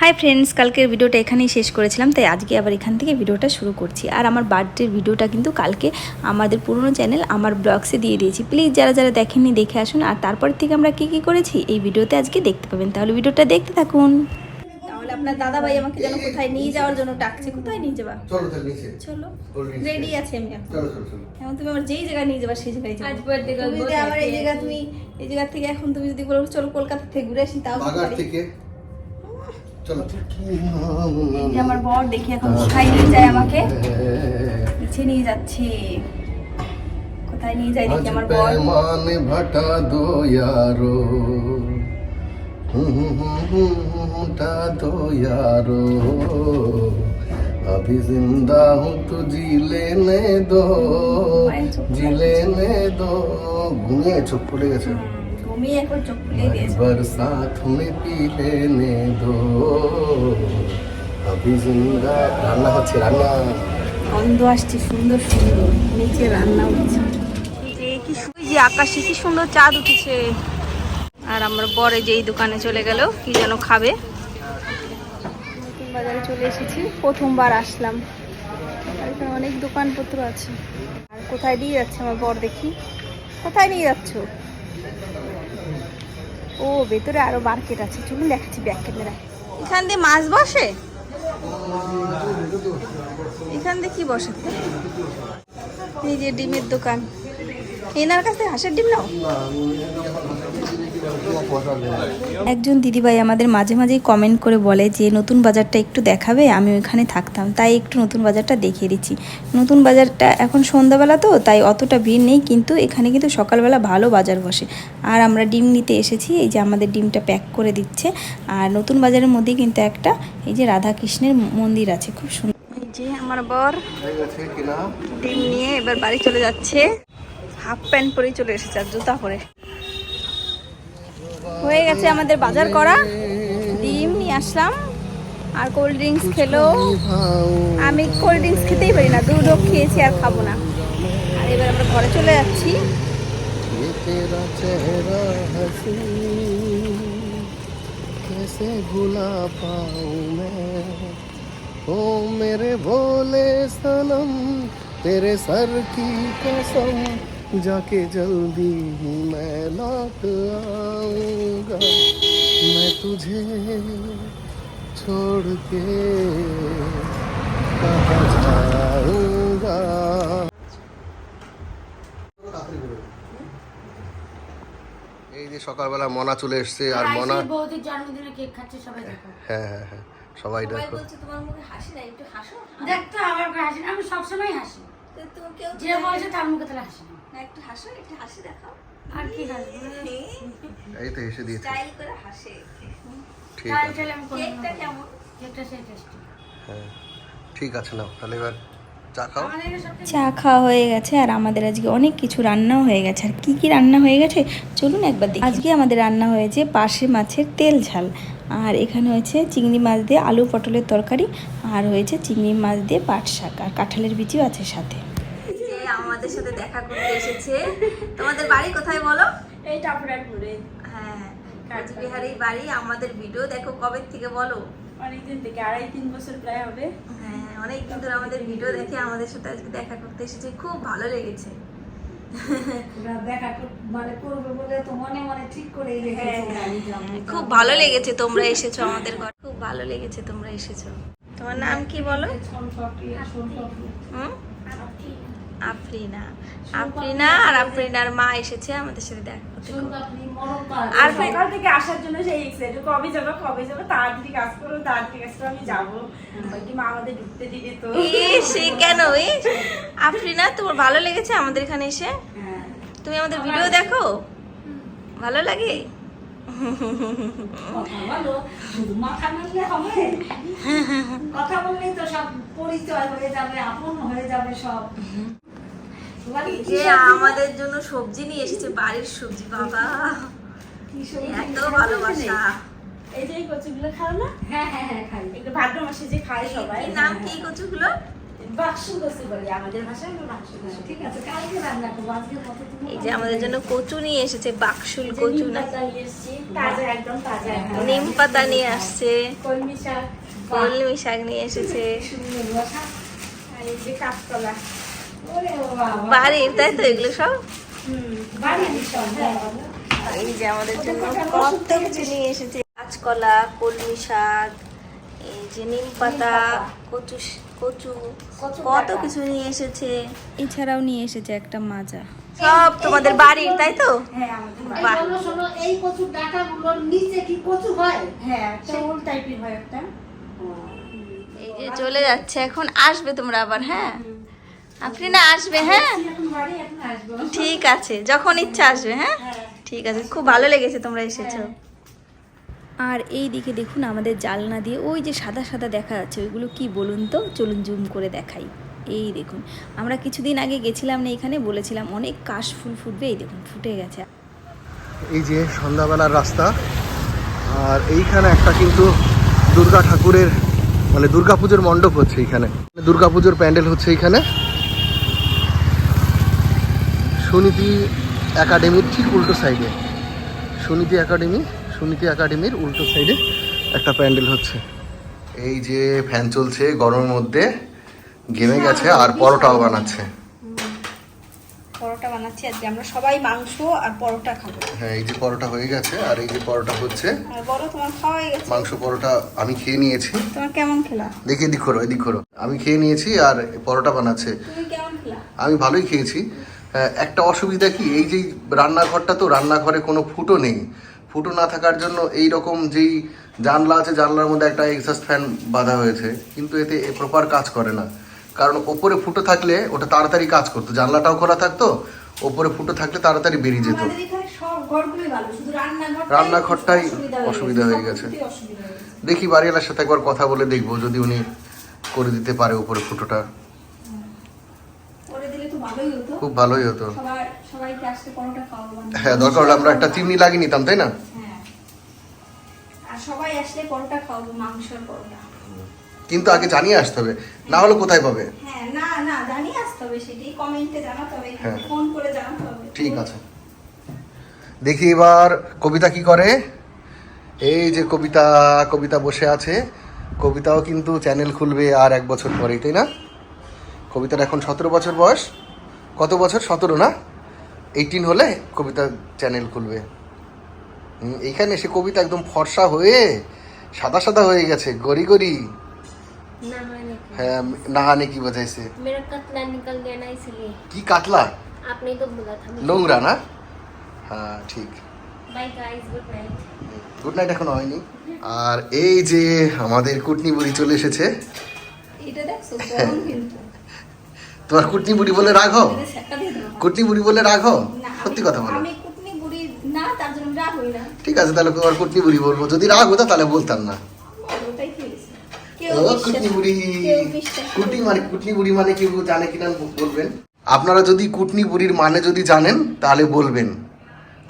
Hi friends কালকের ভিডিওটা এখানেই শেষ করেছিলাম তাই আজকে আবার এখান থেকে ভিডিওটা শুরু করছি। আর আমার বার্থডের ভিডিওটা কিন্তু কালকে আমাদের পুরনো চ্যানেল আমার ব্লগসে দিয়ে দিয়েছি। প্লিজ যারা যারা দেখেননি দেখে আসুন। আর তারপর থেকে আমরা কি কি করেছি এই ভিডিওতে আজকে দেখতে পাবেন। তাহলে ভিডিওটা দেখতে থাকুন। তাহলে আপনার দাদা ভাই আমাকে যেন কোথায় নিয়ে যাওয়ার জন্য ডাকছে। কোথায় নিয়ে যাবা? চলো তাহলে নিচে। চলো। রেডি আছে আমি এখন। তুমি আমার যেই জায়গায় নিয়ে যাবা সেই জায়গায় যাব। তুমি যদি আমার এই জায়গা তুমি এই জায়গা থেকে এখন তুমি যদি বলো চলো কলকাতা থেকে ঘুরে আসি তাও। থেকে। চলো এই যে আমার বর দেখি এখন কোথায় নিয়ে যায় আমাকে পিছিয়ে নিয়ে যাচ্ছে কোথায় নিয়ে যায় দেখি आज আমার বর पैमाने भटा दो यारो हटा दो यारो अभी जिंदा हूँ तो जी लेने दो जी लेने दो ঘুমিয়ে চোখ পড়ে গেছে হুম, ঘুমিয়ে এখন চোখ খুলে দিয়েছে बरसात में पी लेने दो अभी जिंदा রান্না হচ্ছে রান্না গন্ধ আসছে সুন্দর সুন্দর নিচে রান্না হচ্ছে এই যে কি সু- এই যে আকাশে কি সুন্দর চাঁদ উঠেছে আর আমার বরে যেই দোকানে চলে গেল কি যেন খাবে নতুন বাজারে চলে এসেছি প্রথমবার আসলাম আর এখানে অনেক দোকানপত্র আছে আর কোথায় দিয়ে যাচ্ছে আমার বর দেখি কোথায় নিয়ে যাচ্ছ ও ভেতরে আরও মার্কেট আছে। চলুন দেখাচ্ছি ব্যাক ক্যামেরা এখান দিয়ে মাছ বসে? এখান দিয়ে কি বসে? এই যে ডিমের দোকান। এনার কাছে হাঁসের ডিম নাও? একজন দিদিভাই আমাদের মাঝে মাঝেই কমেন্ট করে বলে যে নতুন বাজারটা একটু দেখাবে আমি ওইখানে থাকতাম। তাই একটু নতুন বাজারটা দেখিয়ে দিচ্ছি। নতুন বাজারটা এখন সন্ধ্যাবেলা তো তাই অতটা ভিড় নেই কিন্তু এখানে কিন্তু সকালবেলা ভালো বাজার বসে। আর আমরা ডিম নিতে এসেছি এই যে আমাদের ডিমটা প্যাক করে দিচ্ছে। আর নতুন বাজারের মধ্যেই কিন্তু একটা এই যে রাধা কৃষ্ণের মন্দির আছে খুব সুন্দর যে আমার বর ডিম নিয়ে এবার বাড়ি চলে যাচ্ছে। হাফ প্যান্ট পরেই চলে এসেছে আর জুতা পরে। হয়ে গেছে আমাদের বাজার করা ডিম নিয়ে আসলাম আর কোল্ড ড্রিঙ্কস খেলো আমি কোল্ড ড্রিঙ্কস খেতেই পারি না দুধও খেয়েছি আর খাবো না আর এবার আমরা ঘরে চলে যাচ্ছি ये तेरा चेहरा हसी कैसे भुला पाऊं मैं ओ मेरे भोले सनम तेरे सर की कसम जाके जल्दी ही मैं लौट आऊंगा मैं तुझे छोड़ के कहाँ जाऊंगा এই যে সকালবেলা মনা চলে এসছে আর মনা বৌদির জন্মদিনে কেক খাচ্ছে সবাই দেখো হ্যাঁ হ্যাঁ হ্যাঁ সবাই দেখো তোমার মুখে হাসি না একটু হাসো দেখতো আমার মুখে হাসি না আমি সবসময় হাসি তুমি কেউ যে বলছে তার মুখে তাহলে হাসি না না একটু হাসো একটু হাসি দেখাও। আর কি হাসবো? এই তো এসে দিয়েছে। স্টাইল করে হাসে ঠিক আছে। তাহলে আমি করব কেকটা কেমন? কেকটা সেই টেস্টি হ্যাঁ ঠিক আছে নাও তাহলে এবার চা খাওয়া হয়ে গেছে আর আমাদের আজকে অনেক কিছু রান্নাও হয়ে গেছে। আর কি কি রান্না হয়ে গেছে চলুন একবার দেখি। আজকে আমাদের রান্না হয়েছে পাশে মাছের তেল ঝাল। আর এখানে হয়েছে চিংড়ি মাছ দিয়ে আলু পটলের তরকারি আর হয়েছে চিংড়ি মাছ দিয়ে পাট শাক। আর কাঁঠালের বিচিও আছে সাথে। যে আমাদের সাথে দেখা করতে এসেছে। তোমাদের বাড়ি কোথায় বলো? এই টাপুরাটপুরে হ্যাঁ কাজবিহারি বাড়ি? আমাদের ভিডিও দেখো কবে থেকে বলো? অনেকদিন থেকে আড়াই তিন বছর প্রায় হবে। হ্যাঁ অনেক দিন ধরে আমাদের ভিডিও দেখে আমাদের সাথে আজকে দেখা করতে এসেছে। খুব ভালো লেগেছে। মানে যাব। খুব ভালো লেগেছে তোমরা এসেছ আমাদের ঘর খুব ভালো লেগেছে তোমরা এসেছ। তোমার নাম কি বলো। হুম? আফরিনা। আফরিনা আর আফরিনার মা এসেছে আমাদের সাথে দেখা করতে। আর সকাল থেকে আসার জন্য সেই এক্সাইটেড কবে যাব কবে যাব তাড়াতাড়ি কাজ করব তাড়াতাড়ি কাজ করে আমি যাব। ওই কি মা আমাদের ঢুকতে দিবে তো? সে কেন? আফরিনা তোমার ভালো লেগেছে আমাদের এখানে এসে? হ্যাঁ। তুমি আমাদের ভিডিও দেখো? ভালো লাগে? কথা বললেই তো সব পরিচয় হয়ে যাবে আপন হয়ে যাবে সব। যে আমাদের জন্য সবজি নিয়ে এসেছে বাড়ির সবজি বাবা। এত ভালোবাসা। এই যে কচুগুলো খাও না? হ্যাঁ হ্যাঁ হ্যাঁ খাই। এগুলো ভাদ্র মাসে যে খায় সবাই। নাম কি কচুগুলো? কচু আমাদের ভাষায় আমরা বাক্সু কচু। ঠিক আছে কালকে রান্না করব আজকে কত তুমি এই যে আমাদের জন্য কচু নিয়ে এসেছে বাক্সুল কচু না? তাজা একদম নিম পাতা নিয়ে আসছে। কলমি শাক কলমি শাক নিয়ে এসেছে। কাঁচকলা। বাড়ির তাই তো এগুলো সব? এই যে আমাদের জন্য কত কিছু নিয়ে এসেছে। কাঁচকলা কলমি শাক এই যে নিম পাতা কচু কচু কত কিছু নিয়ে এসেছে। এছাড়াও নিয়ে এসেছে একটা মাজা। সব তোমাদের বাড়ির তাই তো? হ্যাঁ। এই কচুর ডাঁটাগুলোর নিচে কি কচু হয়? হ্যাঁ টাইপের হয় একটা। এই যে চলে যাচ্ছে এখন আসবে তোমরা আবার হ্যাঁ? আপনি না আসবে হ্যাঁ? ঠিক আছে যখন ইচ্ছা আসবে হ্যাঁ? ঠিক আছে খুব ভালো লেগেছে তোমরা এসেছ। আর এই দিকে দেখুন আমাদের জালনা দিয়ে ওই যে সাদা সাদা দেখা যাচ্ছে ওইগুলো কি বলুন তো? চলুন জুম করে দেখাই। এই দেখুন আমরা কিছুদিন আগে গেছিলাম না এখানে বলেছিলাম অনেক কাশ ফুল ফুটবে এই দেখুন ফুটে গেছে। এই যে সন্ধ্যাবেলার রাস্তা আর এইখানে একটা কিন্তু দুর্গা ঠাকুরের মানে দুর্গা পুজোর মণ্ডপ হচ্ছে এইখানে দুর্গা পুজোর প্যান্ডেল হচ্ছে এইখানে সুনীতি একাডেমির ঠিক উল্টো সাইডে সুনীতি একাডেমি সুনীতি একাডেমির উল্টো সাইডে একটা প্যান্ডেল হচ্ছে। এই যে ফ্যান চলছে গরমের মধ্যে গেমে গেছে আর পরোটাও বানাচ্ছে। পরোটা বানাচ্ছি আজকে। আমরা সবাই মাংস আর পরোটা খাব। হ্যাঁ এই যে পরোটা হয়ে গেছে আর এই যে পরোটা হচ্ছে। বড় তোমার খাওয়া হয়ে গেছে? মাংস পরোটা আমি খেয়ে নিয়েছি। তোমার কেমন খেলা? দেখি এদিক করো এদিক করো। আমি খেয়ে নিয়েছি আর পরোটা বানাচ্ছে। তুমি কেমন খেলা? আমি ভালোই খেয়েছি। একটা অসুবিধা কি? এই যে রান্নাঘরটা তো রান্নাঘরে কোনো ফুটো নেই। ফুটো না থাকার জন্য এই রকম যেই জানলা আছে জানলার মধ্যে একটা এক্সস্ট ফ্যান বাঁধা হয়েছে। কিন্তু এতে প্রপার কাজ করে না। কারণ ওপরে ফুটো থাকলে ওটা তাড়াতাড়ি কাজ করতো। জানলাটাও খোলা থাকতো ওপরে ফুটো থাকলে তাড়াতাড়ি বেরিয়ে যেত। রান্নাঘরটাই হয়ে। অসুবিধা হয়ে গেছে। দেখি বাড়িওয়ালার সাথে একবার কথা বলে দেখব যদি উনি করে দিতে পারে উপরে ফুটোটা করে দিলে তো ভালোই হতো খুব ভালোই হতো। হ্যাঁ দরকার হলে আমরা একটা চিমনি লাগিয়ে নিতাম তাই না? হ্যাঁ। সবাই আসলে পরোটা খাওয়াবো মাংসের পরোটা। কিন্তু আগে জানিয়ে আসতে হবে না হলে কোথায় পাবে? হ্যাঁ না না জানিয়ে আসতে হবে সেটাই কমেন্টে জানাতে হবে হ্যাঁ। ফোন করে জানাতে হবে। ঠিক আছে। দেখি এবার কবিতা কি করে? এই যে কবিতা কবিতা বসে আছে। কবিতাও কিন্তু চ্যানেল খুলবে আর এক বছর পরেই তাই না? কবিতার এখন সতেরো বছর বয়স। কত বছর? সতেরো না? এইটিন হলে কবিতা চ্যানেল খুলবে। এইখানে সে কবিতা একদম ফর্সা হয়ে সাদা সাদা হয়ে গেছে গড়ি গড়ি। হ্যাঁ নাহানে কি বোঝাইছে। কি কাতলা? নোংরা না? হ্যাঁ ঠিক। গুড নাইট এখনও হয়নি। আর এই যে আমাদের কুটনি বুড়ি চলে এসেছে। এটা দেখছ? তোমার কুটনি বুড়ি বলে রাগ হও? কুটনি বুড়ি বলে রাগ হও? সত্যি কথা বলো। ঠিক আছে তাহলে তোমার কুটনি বুড়ি বলব। যদি রাগ হতো তাহলে বলতাম না। কুটনি বুড়ি। কুটনি মানে কুটনি বুড়ি মানে কেউ জানে কিনা বলবেন। আপনারা যদি কুটনি বুড়ির মানে যদি জানেন তাহলে বলবেন।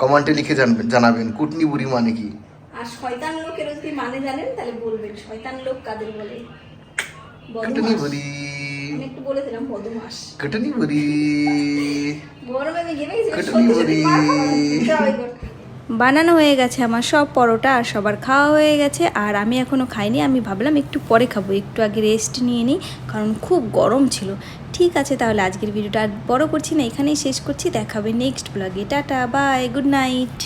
কমেন্টে লিখে জানবেন জানাবেন কুটনি বুড়ি মানে কি? আর শয়তান লোকের যদি মানে জানেন তাহলে বলবেন। শয়তান লোক কাদের বলে? কুটনি বুড়ি। একটু বলেছিলাম কুটনি বুড়ি গরমে বানানো হয়ে গেছে আমার সব পরোটা আর সবার খাওয়া হয়ে গেছে আর আমি এখনও খাইনি আমি ভাবলাম একটু পরে খাব একটু আগে রেস্ট নিয়ে নিই কারণ খুব গরম ছিল। ঠিক আছে তাহলে আজকের ভিডিওটা আর বড় করছি না এখানেই শেষ করছি দেখাবে নেক্সট ব্লগে টাটা বাই গুড নাইট